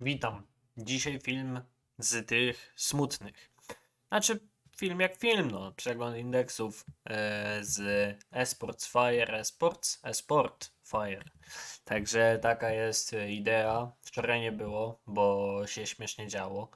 Witam. Dzisiaj film z tych smutnych. Znaczy, film jak film, no. Przegląd indeksów e, z Esports Fire, Esports, Esport Fire. Także taka jest e, idea. Wczoraj nie było, bo się śmiesznie działo.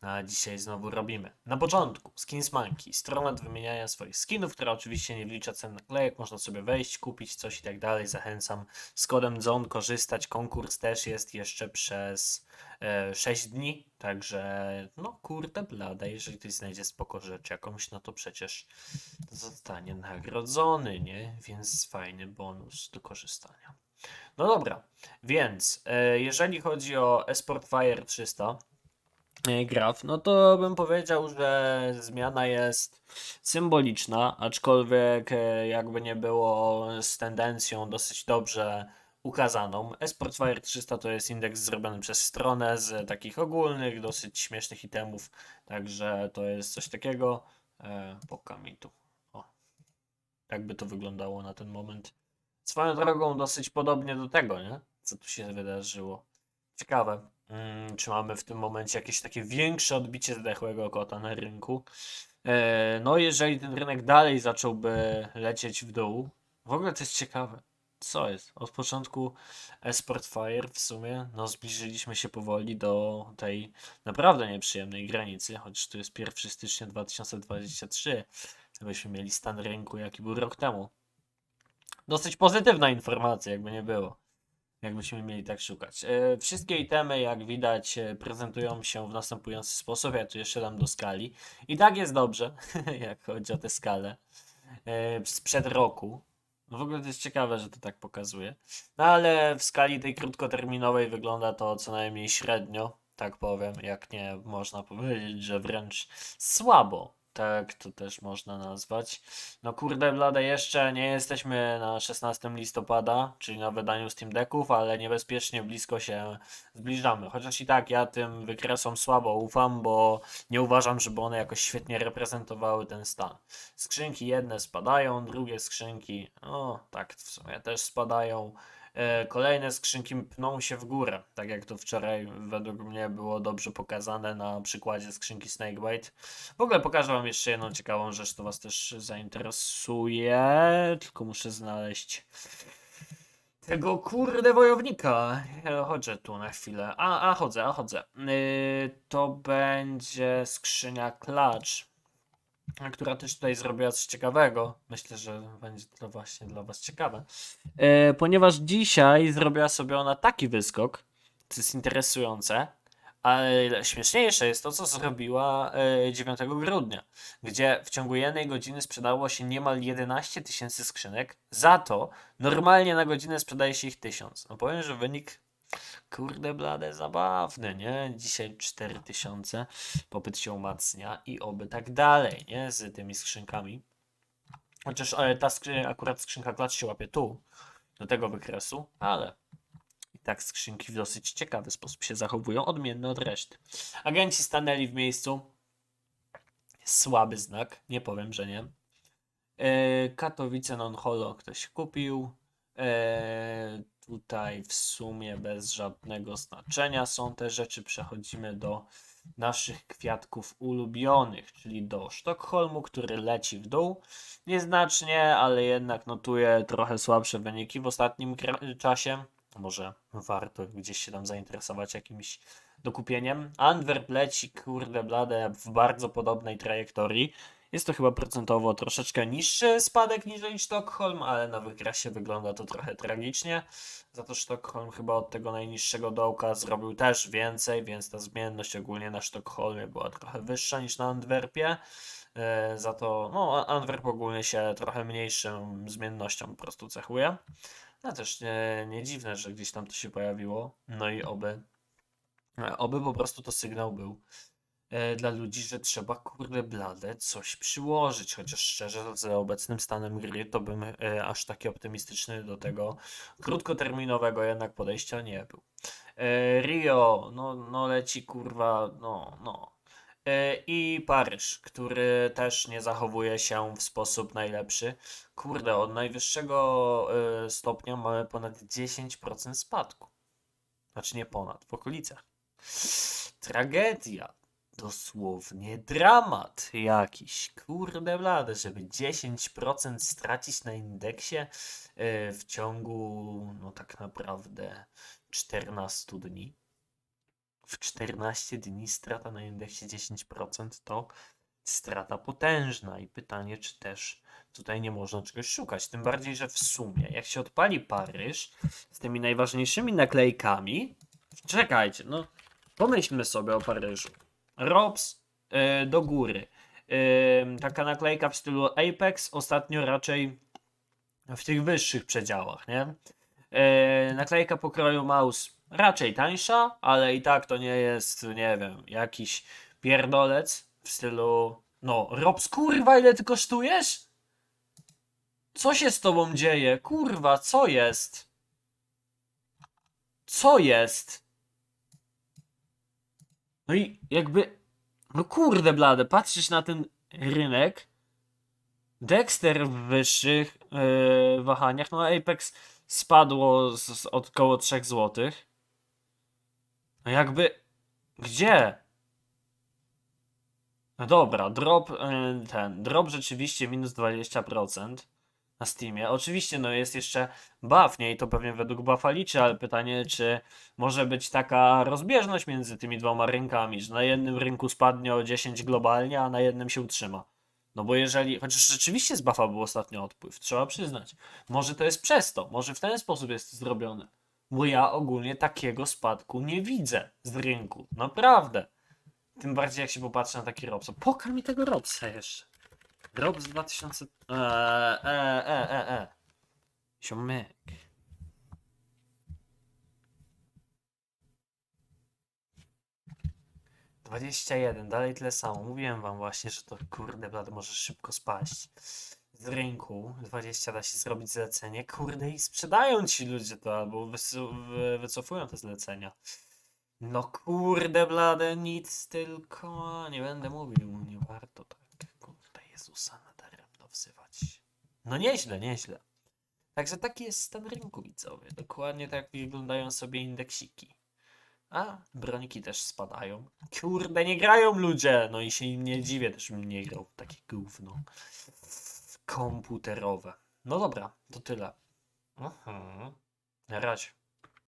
A dzisiaj znowu robimy. Na początku Skins Monkey, strona do wymieniania swoich skinów, która oczywiście nie wlicza cen naklejek. Można sobie wejść, kupić coś i tak dalej. Zachęcam z kodem ZON korzystać. Konkurs też jest jeszcze przez e, 6 dni, także no kurde blade, jeżeli ktoś znajdzie spoko rzecz jakąś, no to przecież zostanie nagrodzony, nie? Więc fajny bonus do korzystania. No dobra, więc e, jeżeli chodzi o Esport Fire 300 e, graf, no to bym powiedział, że zmiana jest symboliczna, aczkolwiek e, jakby nie było z tendencją dosyć dobrze ukazaną. Esport Fire 300 to jest indeks zrobiony przez stronę z takich ogólnych, dosyć śmiesznych itemów, także to jest coś takiego. E, poka mi tu. O. Tak by to wyglądało na ten moment. Swoją drogą dosyć podobnie do tego, nie? Co tu się wydarzyło. Ciekawe, mm, czy mamy w tym momencie jakieś takie większe odbicie zdechłego kota na rynku. E, no, jeżeli ten rynek dalej zacząłby lecieć w dół, w ogóle to jest ciekawe. Co jest? Od początku Esport Fire w sumie, no zbliżyliśmy się powoli do tej naprawdę nieprzyjemnej granicy, chociaż to jest 1 stycznia 2023, gdybyśmy mieli stan rynku jaki był rok temu. Dosyć pozytywna informacja, jakby nie było. Jakbyśmy mieli tak szukać. E, wszystkie itemy, jak widać, e, prezentują się w następujący sposób. Ja tu jeszcze dam do skali. I tak jest dobrze, jak chodzi o tę skalę. E, sprzed roku. No w ogóle to jest ciekawe, że to tak pokazuje. No ale w skali tej krótkoterminowej wygląda to co najmniej średnio, tak powiem. Jak nie można powiedzieć, że wręcz słabo. Tak to też można nazwać. No kurde blade, jeszcze nie jesteśmy na 16 listopada, czyli na wydaniu Steam Decków, ale niebezpiecznie blisko się zbliżamy. Chociaż i tak ja tym wykresom słabo ufam, bo nie uważam, żeby one jakoś świetnie reprezentowały ten stan. Skrzynki jedne spadają, drugie skrzynki, o tak w sumie też spadają. E, Kolejne skrzynki pną się w górę, tak jak to wczoraj według mnie było dobrze pokazane na przykładzie skrzynki Snakebite. W ogóle pokażę wam jeszcze jedną ciekawą rzecz, to was też zainteresuje, tylko muszę znaleźć tego kurde wojownika. Chodzę tu na chwilę. A, a chodzę, a chodzę. Yy, to będzie skrzynia klacz która też tutaj zrobiła coś ciekawego. Myślę, że będzie to właśnie dla Was ciekawe. E, ponieważ dzisiaj zrobiła sobie ona taki wyskok, co jest interesujące, ale śmieszniejsze jest to, co zrobiła e, 9 grudnia, gdzie w ciągu jednej godziny sprzedało się niemal 11 tysięcy skrzynek. Za to normalnie na godzinę sprzedaje się ich 1000. No powiem, że wynik Kurde blade, zabawny, nie? Dzisiaj 4000, popyt się umacnia i oby tak dalej, nie? Z tymi skrzynkami. Chociaż e, ta skrzyn akurat skrzynka klacz się łapie tu, do tego wykresu, ale i tak skrzynki w dosyć ciekawy sposób się zachowują, odmienny od reszty. Agenci stanęli w miejscu. Słaby znak, nie powiem, że nie. E, Katowice non-holo ktoś kupił. E, tutaj w sumie bez żadnego znaczenia są te rzeczy. Przechodzimy do naszych kwiatków ulubionych, czyli do Sztokholmu, który leci w dół. Nieznacznie, ale jednak notuje trochę słabsze wyniki w ostatnim czasie. Może warto gdzieś się tam zainteresować jakimś dokupieniem. Antwerp leci, kurde blade, w bardzo podobnej trajektorii. Jest to chyba procentowo troszeczkę niższy spadek niż Sztokholm, ale na wykresie wygląda to trochę tragicznie. Za to Sztokholm chyba od tego najniższego dołka zrobił też więcej, więc ta zmienność ogólnie na Sztokholmie była trochę wyższa niż na Antwerpie. E, Za to no, Antwerp ogólnie się trochę mniejszą zmiennością po prostu cechuje. No też nie, nie dziwne, że gdzieś tam to się pojawiło. No i oby, e, oby po prostu to sygnał był e, dla ludzi, że trzeba kurde blade coś przyłożyć, chociaż szczerze z obecnym stanem gry to bym e, aż taki optymistyczny do tego krótkoterminowego jednak podejścia nie był. E, Rio, no, no leci kurwa, no, no. I Paryż, który też nie zachowuje się w sposób najlepszy. Kurde, od najwyższego stopnia mamy ponad 10% spadku. Znaczy nie ponad, w okolicach. Tragedia. Dosłownie dramat jakiś. Kurde blade, żeby 10% stracić na indeksie e, w ciągu, no tak naprawdę 14 dni. W 14 dni strata na indeksie 10% to strata potężna i pytanie, czy też tutaj nie można czegoś szukać. Tym bardziej, że w sumie, jak się odpali Paryż z tymi najważniejszymi naklejkami, czekajcie, no pomyślmy sobie o Paryżu. Robs e, do góry. E, taka naklejka w stylu Apex, ostatnio raczej w tych wyższych przedziałach, nie? E, naklejka pokroju mouse raczej tańsza, ale i tak to nie jest, nie wiem, jakiś pierdolec w stylu, no, Robs, kurwa, ile ty kosztujesz? Co się z tobą dzieje? Kurwa, co jest? Co jest? No i jakby, no kurde blade, patrzysz na ten rynek, Dexter w wyższych yy, wahaniach, no Apex spadło z, z od około 3 zł. No jakby, gdzie? No dobra, drop, yy, ten, drop rzeczywiście minus 20% na Steamie. Oczywiście, no jest jeszcze buff, nie? I to pewnie według buffa liczy, ale pytanie, czy może być taka rozbieżność między tymi dwoma rynkami, że na jednym rynku spadnie o 10 globalnie, a na jednym się utrzyma. No bo jeżeli, chociaż rzeczywiście z buffa był ostatnio odpływ, trzeba przyznać. Może to jest przez to, może w ten sposób jest zrobione. Bo ja ogólnie takiego spadku nie widzę z rynku. Naprawdę. Tym bardziej jak się popatrzy na taki Robsa. Pokaż mi tego Robsa jeszcze. Rob z 2000. Eee, e, e, e, e. Ziomek. Dwadzieścia jeden, dalej tyle samo. Mówiłem wam właśnie, że to kurde blady może szybko spaść. Z rynku 20 da się zrobić zlecenie, kurde i sprzedają ci ludzie to albo wycofują te zlecenia. No kurde blade, nic tylko nie będę mówił, nie warto tak. Jezusa nadaremno wzywać. No nieźle, nieźle. Także taki jest stan rynku widzowie. Dokładnie tak wyglądają sobie indeksiki. A, broniki też spadają. Kurde, nie grają ludzie! No i się im nie dziwię, też bym nie grał takie gówno. Komputerowe. No dobra, to tyle. Mhm. Na razie.